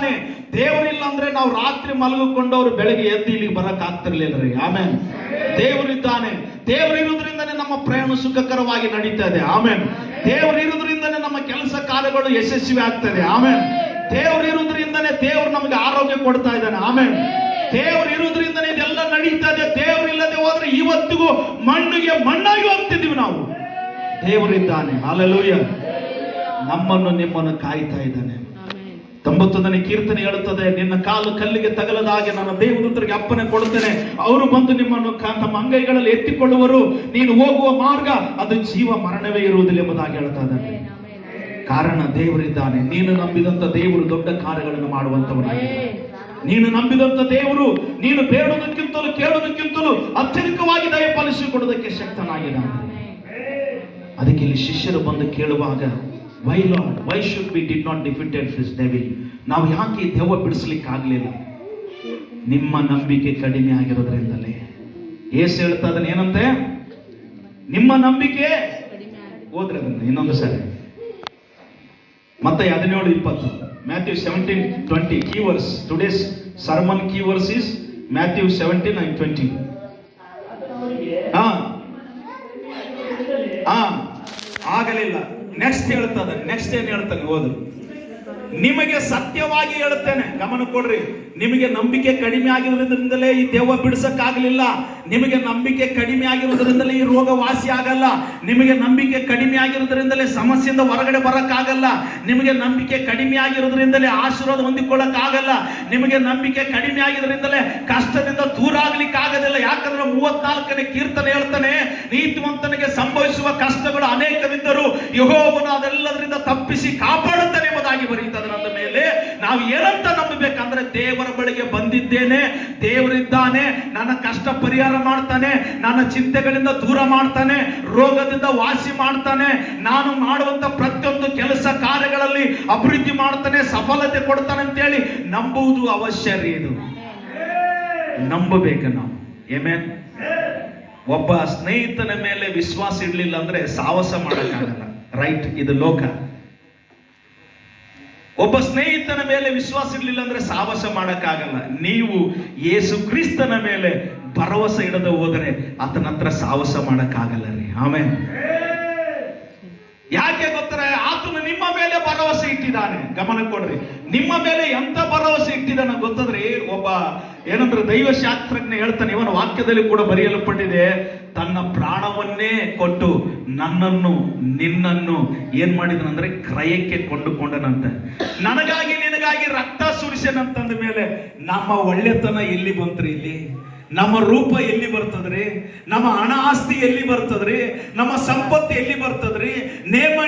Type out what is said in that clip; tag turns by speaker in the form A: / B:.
A: ದೇವರಿದ್ದಾನೆ ದೇವರಿಲ್ಲ ಅಂದ್ರೆ ನಾವು ರಾತ್ರಿ ಮಲಗಿಕೊಂಡವ್ರು ಬೆಳಗ್ಗೆ ಎದ್ದು ಇಲ್ಲಿಗೆ ಬರಕ್ ಆಗ್ತಿರ್ಲಿಲ್ಲ ಆಮೇಲೆ ದೇವರಿದ್ದಾನೆ. ದೇವರಿರುವುದರಿಂದನೇ ನಮ್ಮ ಪ್ರಯಾಣ ಸುಖಕರವಾಗಿ ನಡೀತಾ ಇದೆ. ಆಮೇಲೆ ದೇವರಿರುವುದರಿಂದನೇ ನಮ್ಮ ಕೆಲಸ ಕಾರ್ಯಗಳು ಯಶಸ್ವಿ ಆಗ್ತದೆ. ಆಮೇಲೆ ದೇವರಿರುವುದರಿಂದನೇ ದೇವರು ನಮಗೆ ಆರೋಗ್ಯ ಕೊಡ್ತಾ ಇದ್ದಾನೆ. ಆಮೇಲೆ ದೇವರು ಇರೋದ್ರಿಂದನೇ ಇದೆಲ್ಲ ನಡೀತಾ ಇದೆ. ದೇವರಿಲ್ಲದೆ ಹೋದ್ರೆ ಇವತ್ತಿಗೂ ಮಣ್ಣಿಗೆ ಮಣ್ಣಾಗಿ ಹೋಗ್ತಿದ್ದೀವಿ ನಾವು. ದೇವರಿದ್ದಾನೆ. ಅಲ್ಲಲೂಯ ನಮ್ಮನ್ನು ನಿಮ್ಮನ್ನು ಕಾಯ್ತಾ ಇದ್ದಾನೆ. ತೊಂಬತ್ತೊಂದನೇ ಕೀರ್ತನೆ ಹೇಳುತ್ತದೆ ನಿನ್ನ ಕಾಲು ಕಲ್ಲಿಗೆ ತಗಲದ ಹಾಗೆ ನನ್ನ ದೇವದೂತರಿಗೆ ಅಪ್ಪನೆ ಕೊಡುತ್ತೇನೆ. ಅವರು ಬಂದು ನಿಮ್ಮನ್ನು ತಮ್ಮ ಅಂಗೈಗಳಲ್ಲಿ ಎತ್ತಿಕೊಳ್ಳುವರು. ನೀನು ಹೋಗುವ ಮಾರ್ಗ ಅದು ಜೀವ ಮರಣವೇ ಇರುವುದಿಲ್ಲ ಎಂಬುದಾಗಿ ಹೇಳ್ತಾ ಇದ್ದಾನೆ. ಕಾರಣ ದೇವರಿದ್ದಾನೆ. ನೀನು ನಂಬಿದಂತ ದೇವರು ದೊಡ್ಡ ಕಾರ್ಯಗಳನ್ನು ಮಾಡುವಂತವನಾಗಿದ್ದಾನೆ ನೀನು ನಂಬಿದಂತ ದೇವರು ನೀನು ಬೇಡುವುದಕ್ಕಿಂತಲೂ ಕೇಳುವುದಕ್ಕಿಂತಲೂ ಅತ್ಯಧಿಕವಾಗಿ ದಯಪಾಲಿಸಿಕೊಡುವುದಕ್ಕೆ ಶಕ್ತನಾಗಿದ್ದಾನೆ. ಅದಕ್ಕೆ ಇಲ್ಲಿ ಶಿಷ್ಯರು ಬಂದು ಕೇಳುವಾಗ why Lord why should be did not defeated this devil ನಾವು ಯಾಕೆ ಈ ದೆವ್ವ ಬಿಡಿಸ್ಲಿಕ್ಕೆ ಆಗಲಿಲ್ಲ? ನಿಮ್ಮ ನಂಬಿಕೆ ಕಡಿಮೆ ಆಗಿರೋದ್ರಿಂದಲೇ. ಏಸ್ ಹೇಳ್ತಾ ಅದನ್ನ ಏನಂತೆ? ನಿಮ್ಮ ನಂಬಿಕೆ ಹೋದ್ರೆ ಅದನ್ನ ಇನ್ನೊಂದು ಸರಿ. ಮತ್ತೆ ಹದಿನೇಳು ಇಪ್ಪತ್ತು. Matthew seventeen twenty key verse today's sermon key verse is Matthew seventeen and twenty ಹಾ. ಹಾ. ಆಗಲಿಲ್ಲ. ನೆಕ್ಸ್ಟ್ ಹೇಳ್ತದ ನೆಕ್ಸ್ಟ್ ಏನ್ ಹೇಳ್ತಾನೆ, ಓದು. ನಿಮಗೆ ಸತ್ಯವಾಗಿ ಹೇಳುತ್ತೇನೆ ಗಮನ ಕೊಡ್ರಿ. ನಿಮಗೆ ನಂಬಿಕೆ ಕಡಿಮೆ ಆಗಿರೋದ್ರಿಂದಲೇ ಈ ದೆವ್ವ ಬಿಡಿಸಕ್ಕಾಗಲಿಲ್ಲ. ನಿಮಗೆ ನಂಬಿಕೆ ಕಡಿಮೆ ಆಗಿರೋದ್ರಿಂದಲೇ ಈ ರೋಗ ವಾಸಿ ಆಗಲ್ಲ. ನಿಮಗೆ ನಂಬಿಕೆ ಕಡಿಮೆ ಆಗಿರೋದ್ರಿಂದಲೇ ಸಮಸ್ಯೆಯಿಂದ ಹೊರಗಡೆ ಬರಕ್ಕಾಗಲ್ಲ. ನಿಮಗೆ ನಂಬಿಕೆ ಕಡಿಮೆ ಆಗಿರೋದ್ರಿಂದಲೇ ಆಶೀರ್ವಾದ ಹೊಂದಿಕೊಳ್ಳಕ್ಕಾಗಲ್ಲ. ನಿಮಗೆ ನಂಬಿಕೆ ಕಡಿಮೆ ಆಗಿರೋದ್ರಿಂದಲೇ ಕಷ್ಟದಿಂದ ದೂರ ಆಗ್ಲಿಕ್ಕೆ ಆಗೋದಿಲ್ಲ ಯಾಕಂದ್ರೆ ಮೂವತ್ನಾಲ್ಕನೇ ಕೀರ್ತನೆ ಹೇಳ್ತಾನೆ, ನೀತಿವಂತನಿಗೆ ಸಂಭವಿಸುವ ಅನೇಕವಿದ್ದರು ಯಹೋವನು ಅದೆಲ್ಲದರಿಂದ ತಪ್ಪಿಸಿ ಕಾಪಾಡುತ್ತಾನೆ ಎಂಬುದಾಗಿ ನನ್ನ ಮೇಲೆ ನಾವು ಏನಂತ ನಂಬಬೇಕಂದ್ರೆ ದೇವರ ಬಳಿಗೆ ಬಂದಿದ್ದೇನೆ, ದೇವರಿದ್ದಾನೆ, ನನ್ನ ಕಷ್ಟ ಪರಿಹಾರ ಮಾಡ್ತಾನೆ, ನನ್ನ ಚಿಂತೆಗಳಿಂದ ದೂರ ಮಾಡ್ತಾನೆ, ರೋಗದಿಂದ ವಾಸಿ ಮಾಡ್ತಾನೆ, ನಾನು ಮಾಡುವಂತ ಪ್ರತಿಯೊಂದು ಕೆಲಸ ಕಾರ್ಯಗಳಲ್ಲಿ ಅಭಿವೃದ್ಧಿ ಮಾಡ್ತಾನೆ, ಸಫಲತೆ ಕೊಡ್ತಾನೆ ಅಂತೇಳಿ ನಂಬುವುದು ಅವಶ್ಯ ಇದು. ನಂಬಬೇಕು ನಾವು. ಏಮೇನ್ ಒಬ್ಬ ಸ್ನೇಹಿತನ ಮೇಲೆ ವಿಶ್ವಾಸ ಇಡ್ಲಿಲ್ಲ ಅಂದ್ರೆ ಸಾಹಸ ಮಾಡಕ್ಕಾಗಲ್ಲ. ರೈಟ್ ಇದು ಲೋಕ. ಒಬ್ಬ ಸ್ನೇಹಿತನ ಮೇಲೆ ವಿಶ್ವಾಸ ಇರಲಿಲ್ಲ ಅಂದ್ರೆ ಸಾಹಸ ಮಾಡಕ್ಕಾಗಲ್ಲ. ನೀವು ಯೇಸು ಕ್ರಿಸ್ತನ ಮೇಲೆ ಭರವಸೆ ಇಡದ ಹೋದರೆ ಆತನ ಹತ್ರ ಸಾಹಸ ಮಾಡಕ್ಕಾಗಲ್ಲ ರೀ. ಆಮೇಲೆ ಯಾಕೆ ಗೊತ್ತಾರೆ ಆತನು ನಿಮ್ಮ ಮೇಲೆ ಭರವಸೆ ಇಟ್ಟಿದ್ದಾನೆ. ಗಮನ ಕೊಡ್ರಿ. ನಿಮ್ಮ ಮೇಲೆ ಎಂತ ಭರವಸೆ ಇಟ್ಟಿದ್ದಾನೆ ಗೊತ್ತದ್ರಿ, ಒಬ್ಬ ಏನಂದ್ರೆ ದೈವಶಾಸ್ತ್ರಜ್ಞ ಹೇಳ್ತಾನೆ, ಇವನ ವಾಕ್ಯದಲ್ಲಿ ಕೂಡ ಬರೆಯಲ್ಪಟ್ಟಿದೆ, ತನ್ನ ಪ್ರಾಣವನ್ನೇ ಕೊಟ್ಟು ನನ್ನನ್ನು, ನಿನ್ನನ್ನು ಏನ್ ಮಾಡಿದನಂದ್ರೆ ಕ್ರಯಕ್ಕೆ ಕೊಂಡುಕೊಂಡನಂತೆ. ನನಗಾಗಿ ನಿನಗಾಗಿ ರಕ್ತ ಸುರಿಸನಂತಂದ ಮೇಲೆ ನಮ್ಮ ಒಳ್ಳೆತನ ಎಲ್ಲಿ ಬಂತ್ರಿ ಇಲ್ಲಿ? ನಮ್ಮ ರೂಪ ಎಲ್ಲಿ ಬರ್ತದ್ರಿ? ನಮ್ಮ ಹಣ ಆಸ್ತಿ ಎಲ್ಲಿ ಬರ್ತದ್ರಿ? ನಮ್ಮ ಸಂಪತ್ತು ಎಲ್ಲಿ ಬರ್ತದ್ರಿ? ನೇಮ